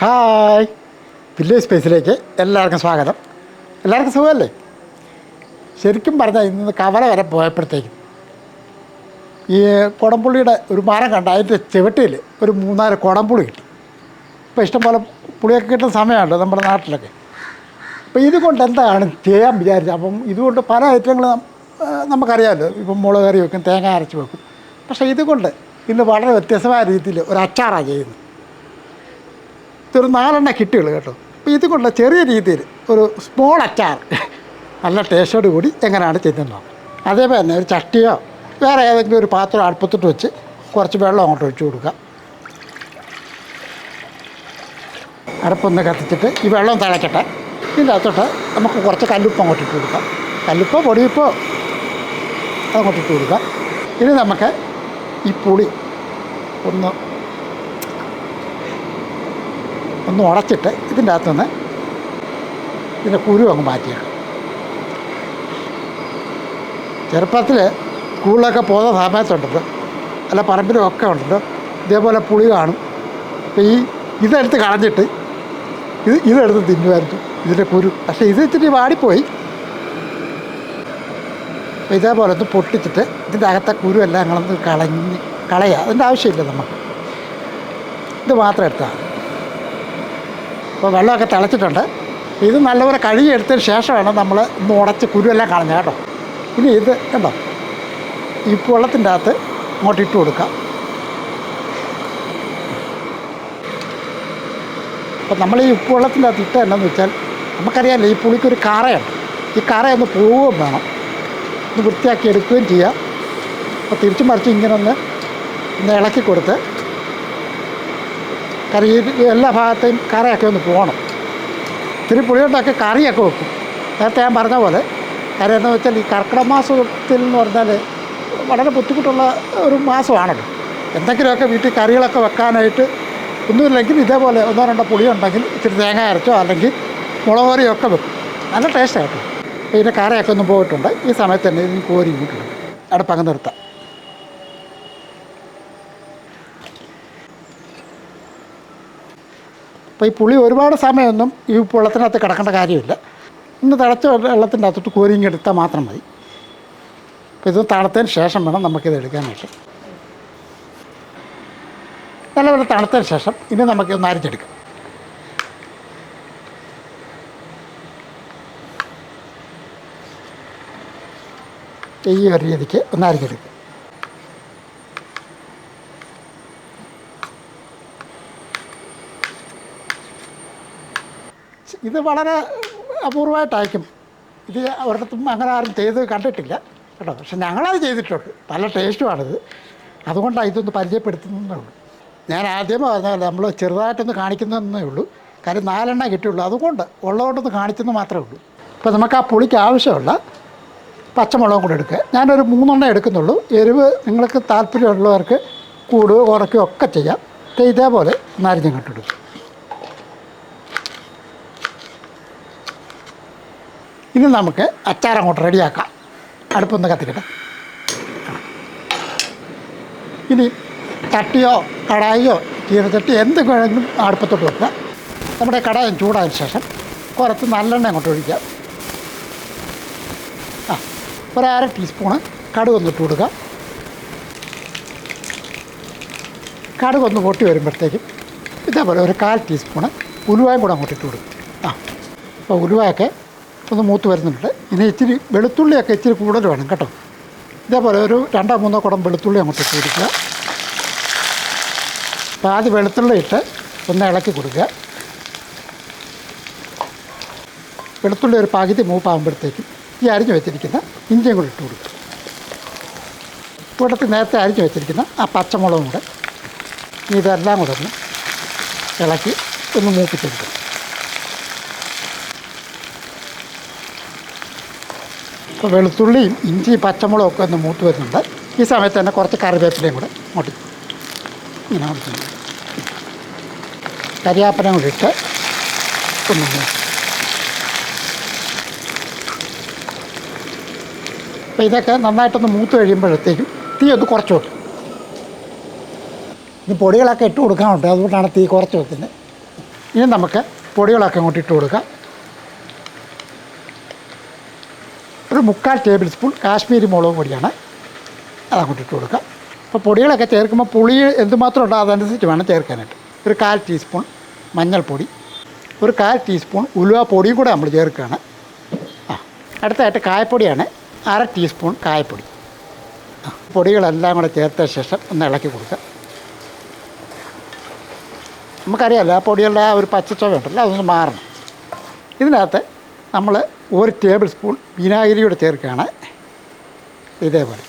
Hi. Village സ്പേസിലേക്ക് എല്ലാവർക്കും സ്വാഗതം. എല്ലാവർക്കും സുഖമല്ലേ? ശരിക്കും പറഞ്ഞാൽ ഇന്ന് കവല വരെ പോയപ്പോഴത്തേക്കും ഈ കുടംപുള്ളിയുടെ ഒരു മരം കണ്ട അതിന്റെ ചെവിട്ടിയിൽ ഒരു മൂന്നാൽ കുടംപുളി കിട്ടി. ഇപ്പോൾ ഇഷ്ടംപോലെ പുളിയൊക്കെ കിട്ടുന്ന സമയമാണല്ലോ നമ്മുടെ നാട്ടിലൊക്കെ. അപ്പോൾ ഇതുകൊണ്ട് എന്താണ് ചെയ്യാൻ വിചാരിച്ചത്? അപ്പം ഇതുകൊണ്ട് പല ഐറ്റങ്ങളും നമുക്കറിയാമല്ലോ ഇപ്പം മുളക് കറി വെക്കും തേങ്ങ അരച്ച് വെക്കും. പക്ഷേ ഇതുകൊണ്ട് ഇന്ന് വളരെ വ്യത്യസ്തമായ രീതിയിൽ ഒരു അച്ചാറാണ് ചെയ്യുന്നത്. ഇതൊരു നാലെണ്ണ കിട്ടുകൾ കേട്ടോ. അപ്പോൾ ഇതുകൊണ്ട് ചെറിയ രീതിയിൽ ഒരു സ്മോൾ അച്ചാർ നല്ല ടേസ്റ്റോട് കൂടി എങ്ങനെയാണ് ചെയ്യുന്നത്. അതേപോലെ തന്നെ ഒരു ചട്ടിയോ വേറെ ഏതെങ്കിലും ഒരു പാത്രം അടുപ്പത്തിട്ട് വെച്ച് കുറച്ച് വെള്ളം അങ്ങോട്ട് ഒഴിച്ചു കൊടുക്കുക. അടുപ്പൊന്ന് കത്തിച്ചിട്ട് ഈ വെള്ളം തിളക്കട്ടെ. ഇതിന്റെ അകത്തോട്ട് നമുക്ക് കുറച്ച് കല്ലുപ്പ് അങ്ങോട്ട് ഇട്ട് കൊടുക്കാം. കല്ലുപ്പോ പൊടിയുപ്പോ അങ്ങോട്ട് ഇട്ട് കൊടുക്കാം. ഇനി നമുക്ക് ഈ പുളി ഒന്ന് ഒന്ന് ഉടച്ചിട്ട് ഇതിന്റെ അകത്തുനിന്ന് ഇതിന്റെ കുരു അങ്ങ് മാറ്റിയേക്കാം. ചെറുപ്പത്തിൽ സ്കൂളിലൊക്കെ പോകുന്ന സമയത്തുണ്ടല്ലോ അല്ല പറമ്പിലും ഒക്കെ ഉണ്ടല്ലോ ഇതേപോലെ പുളി കാണും. അപ്പോൾ ഈ ഇതെടുത്ത് കളഞ്ഞിട്ട് ഇത് ഇതെടുത്ത് തിന്നുമായിരുന്നു ഇതിന്റെ കുരു. പക്ഷേ ഇത് ഇച്ചിരി വാടിപ്പോയി. അപ്പോൾ ഇതേപോലെ ഒന്ന് പൊട്ടിച്ചിട്ട് ഇതിന്റെ അകത്തെ കുരു എല്ലാം കളഞ്ഞ് കളഞ്ഞ് കളയുക അതിന്റെ ആവശ്യമില്ല നമുക്ക്. ഇത് മാത്രം എടുത്താൽ അപ്പോൾ വെള്ളമൊക്കെ തിളച്ചിട്ടുണ്ട്. ഇത് നല്ലപോലെ കഴുകിയെടുത്തതിന് ശേഷമാണ് നമ്മൾ ഒന്ന് ഉടച്ച് കുരുവെല്ലാം കളഞ്ഞ കേട്ടോ. ഇനി ഇത് കണ്ടോ? ഈ വെള്ളത്തിന്റെ അകത്ത് അങ്ങോട്ട് ഇട്ട് കൊടുക്കാം അപ്പോൾ നമ്മൾ ഈ ഉപ്പ് വെള്ളത്തിന്റെ അകത്ത് ഇട്ട് എന്നാന്ന് വെച്ചാൽ നമുക്കറിയാമല്ലോ ഈ പുളിക്കൊരു കറയുണ്ട് ഈ കറയൊന്ന് പോവുകയും വേണം. ഒന്ന് വൃത്തിയാക്കി എടുക്കുകയും ചെയ്യാം. അപ്പോൾ തിരിച്ചു മറിച്ച് ഇങ്ങനെ ഒന്ന് ഒന്ന് ഇളക്കി കൊടുത്ത് കറി എല്ലാ ഭാഗത്തെയും കറിയൊക്കെ ഒന്ന് പോകണം. ഇത്തിരി പുളിയുണ്ടാക്കി കറിയൊക്കെ വെക്കും. നേരത്തെ ഞാൻ പറഞ്ഞ പോലെ കാര്യം വെച്ചാൽ ഈ കർക്കിടക മാസത്തിൽ എന്ന് പറഞ്ഞാൽ വളരെ ബുദ്ധിമുട്ടുള്ള ഒരു മാസമാണല്ലോ എന്തെങ്കിലുമൊക്കെ വീട്ടിൽ കറികളൊക്കെ വെക്കാനായിട്ട് ഒന്നുമില്ലെങ്കിൽ ഇതേപോലെ ഒന്നോ രണ്ടോ പുളിയുണ്ടെങ്കിൽ ഇത്തിരി തേങ്ങ അരച്ചോ അല്ലെങ്കിൽ മുളക് ഒക്കെ വെക്കും. നല്ല ടേസ്റ്റായിട്ട് ഇതിന്റെ കറയൊക്കെ ഒന്നും പോയിട്ടുണ്ട്. ഈ സമയത്ത് തന്നെ ഇതിന് കോരി ഇങ്ങോട്ടുണ്ട് അടുപ്പങ്ങ് നിർത്താം. അപ്പോൾ ഈ പുളി ഒരുപാട് സമയമൊന്നും ഈ വെള്ളത്തിനകത്ത് കിടക്കേണ്ട കാര്യമില്ല. ഒന്ന് തിളച്ച വെള്ളത്തിന്റെ അകത്തോട്ട് കോരിങ്ങി എടുത്താൽ മാത്രം മതി. അപ്പോൾ ഇത് തണുത്തതിന് ശേഷം വേണം നമുക്കിത് എടുക്കാനായിട്ട്. നല്ലപോലെ തണുത്തതിന് ശേഷം ഇനി നമുക്ക് ഒന്ന് അരിച്ചെടുക്കാം ഈ ഒരു രീതിക്ക് ഒന്ന് അരിഞ്ഞെടുക്കുക ഇത് വളരെ അപൂർവമായിട്ടായിരിക്കും. ഇത് ഒരിടത്തും അങ്ങനെ ആരും ചെയ്ത് കണ്ടിട്ടില്ല കേട്ടോ. പക്ഷെ ഞങ്ങളത് ചെയ്തിട്ടുണ്ട്. നല്ല ടേസ്റ്റുമാണിത്. അതുകൊണ്ടാണ് ഇതൊന്ന് പരിചയപ്പെടുത്തുന്നേ ഉള്ളൂ ഞാൻ ആദ്യം പറഞ്ഞാൽ നമ്മൾ ചെറുതായിട്ടൊന്ന് കാണിക്കുന്നതെന്നേ ഉള്ളൂ. കാര്യം നാലെണ്ണ കിട്ടുള്ളൂ അതുകൊണ്ട് ഉള്ളതുകൊണ്ടൊന്ന് കാണിച്ചെന്ന് മാത്രമേ ഉള്ളൂ. ഇപ്പോൾ നമുക്ക് ആ പുളിക്ക് ആവശ്യമുള്ള പച്ചമുളകും കൂടെ എടുക്കുക. ഞാനൊരു മൂന്നെണ്ണം എടുക്കുന്നുള്ളൂ. എരിവ് നിങ്ങൾക്ക് താല്പര്യമുള്ളവർക്ക് കൂടുകയോ കുറയ്ക്കുകയോ ഒക്കെ ചെയ്യാം. ഇതേപോലെ നാരഞ്ഞം കട്ടെടുക്കും ഇനി നമുക്ക് അച്ചാർ അങ്ങോട്ട് റെഡിയാക്കാം. അടുപ്പൊന്ന് കത്തിക്കട്ടെ. ഇനി ചട്ടിയോ കടായിയോ ചീനച്ചട്ടി എന്ത് വേണമെങ്കിലും അടുപ്പത്തോട്ട് വെക്കുക നമ്മുടെ കടായം ചൂടായതിനു ശേഷം കുറച്ച് നല്ലെണ്ണ അങ്ങോട്ട് ഒഴിക്കാം. ആ ഒരര ടീസ്പൂണ് കടുക് ഒന്നിട്ട് കൊടുക്കുക കടുക് ഒന്ന് പൊട്ടി വരുമ്പോഴത്തേക്കും ഇതേപോലെ ഒരു കാൽ ടീസ്പൂണ് ഉലുവായും കൂടെ അങ്ങോട്ട് ഇട്ട് കൊടുക്കും. ആ അപ്പോൾ ഉലുവയൊക്കെ ഒന്ന് മൂത്ത് വരുന്നുണ്ട്. ഇനി ഇച്ചിരി വെളുത്തുള്ളിയൊക്കെ ഇച്ചിരി കൂടുതൽ വേണം കേട്ടോ. ഇതേപോലെ ഒരു രണ്ടോ മൂന്നോ കുടം വെളുത്തുള്ളി അങ്ങോട്ട് ഇട്ട് കൊടുക്കുക. ആദ്യം വെളുത്തുള്ളി ഇട്ട് ഒന്ന് ഇളക്കി കൊടുക്കുക. വെളുത്തുള്ളി ഒരു പകുതി മൂപ്പാകുമ്പോഴത്തേക്കും ഈ അരിഞ്ഞു വെച്ചിരിക്കുന്ന ഇഞ്ചിയും കൂടി ഇട്ട് കൊടുക്കുക. കൂട്ടത്തിൽ നേരത്തെ അരിഞ്ഞു വെച്ചിരിക്കുന്ന ആ പച്ചമുളകും കൂടെ ഇതെല്ലാം കൂടെ ഒന്ന് ഇളക്കി ഒന്ന് മൂപ്പിച്ചെടുക്കുക. ഇപ്പോൾ വെളുത്തുള്ളിയും ഇഞ്ചി പച്ചമുളകും ഒക്കെ ഒന്ന് മൂത്ത് വരുന്നുണ്ട്. ഈ സമയത്ത് തന്നെ കുറച്ച് കറിവേപ്പിലയും കൂടെ മുട്ടി. ഇങ്ങനെ കൊടുക്കുന്നു കരിയാപ്പനം കൂടി ഇട്ട് ഒന്ന് അപ്പോൾ ഇതൊക്കെ നന്നായിട്ടൊന്ന് മൂത്ത് കഴിയുമ്പോഴത്തേക്കും തീ ഒന്ന് കുറച്ച് വെക്കും. ഇത് പൊടികളൊക്കെ ഇട്ട് കൊടുക്കാനുണ്ട് അതുകൊണ്ടാണ് തീ കുറച്ച് വെക്കുന്നത്. ഇനി നമുക്ക് പൊടികളൊക്കെ അങ്ങോട്ട് ഇട്ട് കൊടുക്കാം. ഒരു മുക്കാൽ ടേബിൾ സ്പൂൺ കാശ്മീരി മുളക് പൊടിയാണ്. അതങ്ങോട്ട് ഇട്ട് കൊടുക്കുക അപ്പോൾ പൊടികളൊക്കെ ചേർക്കുമ്പോൾ പുളി എന്തുമാത്രം ഉണ്ടോ അതനുസരിച്ച് വേണം ചേർക്കാനായിട്ട്. ഒരു കാൽ ടീസ്പൂൺ മഞ്ഞൾപ്പൊടി ഒരു കാൽ ടീസ്പൂൺ ഉലുവ പൊടിയും കൂടെ നമ്മൾ ചേർക്കുകയാണ്. ആ അടുത്തായിട്ട് കായപ്പൊടിയാണ്. അര ടീസ്പൂൺ കായപ്പൊടി. പൊടികളെല്ലാം കൂടെ ചേർത്ത ശേഷം ഒന്ന് ഇളക്കി കൊടുക്കുക നമുക്കറിയാമല്ലോ ആ പൊടികളുടെ ആ ഒരു പച്ചച്ചോവ ഉണ്ടല്ലോ അതൊന്ന് മാറണം. ഇതിനകത്ത് നമ്മൾ ഒരു ടേബിൾ സ്പൂൺ വിനാഗിരി കൂടെ ചേർക്കുകയാണ് ഇതേപോലെ.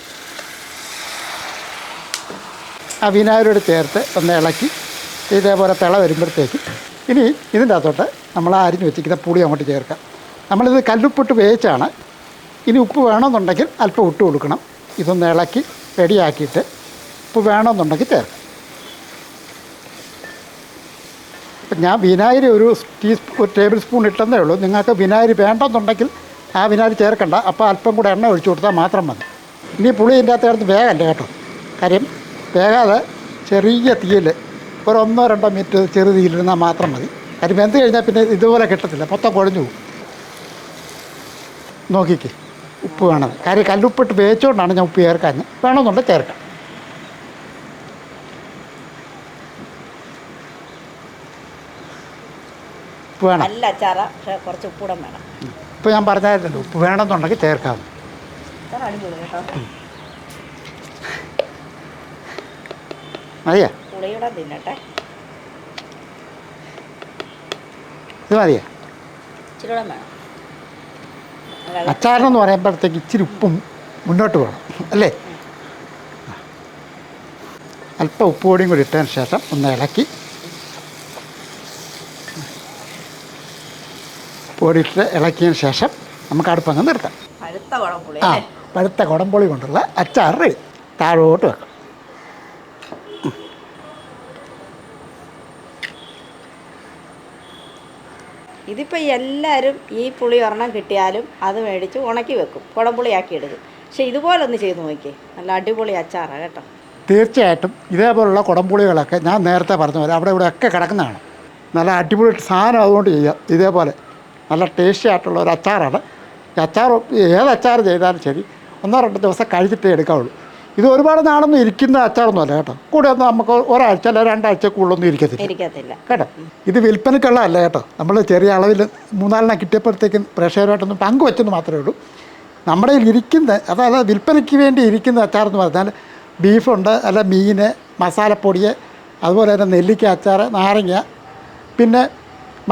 ആ വിനാഗിരിയോട് ചേർത്ത് ഒന്ന് ഇളക്കി ഇതേപോലെ തിള വരുമ്പോഴത്തേക്ക് ഇനി ഇതിന്റെ അകത്തോട്ട് നമ്മൾ അരിഞ്ഞ് വെച്ചിരിക്കുന്ന പുളി അങ്ങോട്ട് ചേർക്കാം. നമ്മളിത് കല്ലുപ്പിട്ട് വേവിച്ചാണ്. ഇനി ഉപ്പ് വേണമെന്നുണ്ടെങ്കിൽ അല്പം ഇട്ട് കൊടുക്കണം. ഇതൊന്ന് ഇളക്കി റെഡിയാക്കിയിട്ട് ഉപ്പ് വേണമെന്നുണ്ടെങ്കിൽ ചേർക്കാം അപ്പം ഞാൻ വിനാഗിരി ഒരു ടീസ്പൂ ഒരു ടേബിൾ സ്പൂൺ ഇട്ടെന്നേ ഉള്ളൂ. നിങ്ങൾക്ക് വിനാഗിരി വേണ്ടെന്നുണ്ടെങ്കിൽ ആ വിനാഗിരി ചേർക്കണ്ട. അപ്പോൾ അല്പം കൂടെ എണ്ണ ഒഴിച്ചു കൊടുത്താൽ മാത്രം മതി. ഇനി പുളി ഇതിന്റെ അകത്ത് വേഗമല്ല കേട്ടോ? കാര്യം വേഗാതെ ചെറിയ തീയിൽ ഒരു ഒന്നോ രണ്ടോ മിനിറ്റ് ചെറു തീയിലിരുന്നാൽ മാത്രം മതി. കാര്യം വെന്ത് കഴിഞ്ഞാൽ പിന്നെ ഇതുപോലെ കിട്ടത്തില്ല. മൊത്തം കുഴഞ്ഞു പോകും. നോക്കിക്കേ ഉപ്പ് വേണത് കാര്യം കല്ലുപ്പിട്ട് വേച്ചുകൊണ്ടാണ് ഞാൻ ഉപ്പ് ചേർക്കാൻ വേണമെന്നുണ്ടെങ്കിൽ ചേർക്കാം. ഉപ്പ് വേണം. നല്ല അച്ചാറ. പക്ഷെ കുറച്ച് ഉപ്പൂടം വേണം. ഇപ്പോൾ ഞാൻ പറഞ്ഞായിരുന്നു ഉപ്പ് വേണമെന്നുണ്ടെങ്കിൽ ചേർക്കാം. അച്ചാർ അടിപൊളി കേട്ടോ. മതിയാ? പുളിയുടെ തിന്നട്ടെ. ഇത് മതിയാ? ഇച്ചിരി കൂടെ വേണം. അല്ല, അച്ചാറിനെന്ന് പറയുമ്പോഴത്തേക്ക് ഇച്ചിരി ഉപ്പും മുന്നോട്ട് വേണം അല്ലേ? അല്പം ഉപ്പ് കൂടിയും കൂടി ഇട്ടതിന് ശേഷം ഒന്ന് ഇളക്കി പൊടി ഇട്ട് ഇളക്കിയതിന് ശേഷം നമുക്ക് അടുപ്പങ്ങ് നിർത്താം. ആ പഴുത്ത കുടംപൊളി കൊണ്ടുള്ള അച്ചാർ റെഡി. താഴോട്ട് വെക്കാം. ഇതിപ്പോൾ എല്ലാവരും ഈ പുളി ഒരെണ്ണം കിട്ടിയാലും അത് മേടിച്ച് ഉണക്കി വെക്കും. കുടംപുളിയാക്കി എടുക്കും പക്ഷെ ഇതുപോലെ ഒന്ന് ചെയ്ത് നോക്കിയേ. നല്ല അടിപൊളി അച്ചാറാണ് കേട്ടോ. തീർച്ചയായിട്ടും ഇതേപോലുള്ള കുടംപുളികളൊക്കെ ഞാൻ നേരത്തെ പറഞ്ഞ പോലെ അവിടെ ഇവിടെ ഒക്കെ കിടക്കുന്നതാണ്. നല്ല അടിപൊളി സാധനം അതുകൊണ്ട് ചെയ്യുക. ഇതേപോലെ നല്ല ടേസ്റ്റി ആയിട്ടുള്ള ഒരു അച്ചാറാണ്. ഈ അച്ചാർ ഏത് അച്ചാർ ചെയ്താലും ശരി ഒന്നോ രണ്ടോ ദിവസം കഴിച്ചിട്ടേ എടുക്കാവുള്ളൂ. ഇത് ഒരുപാട് നാളൊന്നും ഇരിക്കുന്ന അച്ചാറൊന്നും അല്ല കേട്ടോ. കൂടെ ഒന്നും നമുക്ക് ഒരാഴ്ച അല്ല രണ്ടാഴ്ചക്കുള്ളൊന്നും ഇരിക്കത്തില്ല. ഇരിക്കത്തില്ല. കേട്ടോ? ഇത് വിൽപ്പനയ്ക്കുള്ളതല്ല കേട്ടോ. നമ്മൾ ചെറിയ അളവിൽ മൂന്നാലിനെ കിട്ടിയപ്പോഴത്തേക്കും പ്രേക്ഷകരുമായിട്ടൊന്നും പങ്കുവെച്ചെന്ന് മാത്രമേ ഉള്ളൂ. നമ്മുടെ ഇരിക്കുന്ന അതായത് വിൽപ്പനയ്ക്ക് വേണ്ടി ഇരിക്കുന്ന അച്ചാർ എന്ന് പറഞ്ഞാൽ ബീഫുണ്ട് അല്ല മീൻ മസാലപ്പൊടി അതുപോലെ തന്നെ നെല്ലിക്ക അച്ചാർ നാരങ്ങ പിന്നെ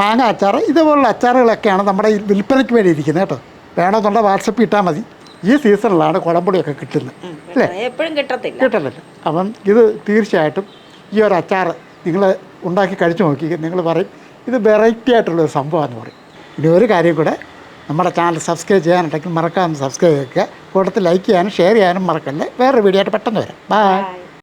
മാങ്ങ അച്ചാർ ഇതുപോലുള്ള അച്ചാറുകളൊക്കെയാണ് നമ്മുടെ ഈ വിൽപ്പനയ്ക്ക് വേണ്ടി ഇരിക്കുന്നത് കേട്ടോ. വേണമെന്നുള്ള വാട്സപ്പ് ഇട്ടാൽ മതി. ഈ സീസണിലാണ് കുളമ്പൊടിയൊക്കെ കിട്ടുന്നത്. അല്ലേ? എപ്പോഴും കിട്ടത്തില്ല. കിട്ടത്തില്ല. അപ്പം ഇത് തീർച്ചയായിട്ടും ഈ ഒരു അച്ചാർ നിങ്ങൾ ഉണ്ടാക്കി കഴിച്ചു നോക്കി നിങ്ങൾ പറയും ഇത് വെറൈറ്റി ആയിട്ടുള്ളൊരു സംഭവമാണെന്ന് പറയും. ഇനി ഒരു കാര്യം കൂടെ നമ്മുടെ ചാനൽ സബ്സ്ക്രൈബ് ചെയ്യാനുണ്ടെങ്കിൽ മറക്കാതെ സബ്സ്ക്രൈബ് ചെയ്യുക. കൂട്ടത്തിൽ ലൈക്ക് ചെയ്യാനും ഷെയർ ചെയ്യാനും മറക്കല്ലേ. വേറൊരു വീഡിയോ ആയിട്ട് പെട്ടെന്ന് വരാം. ബൈ.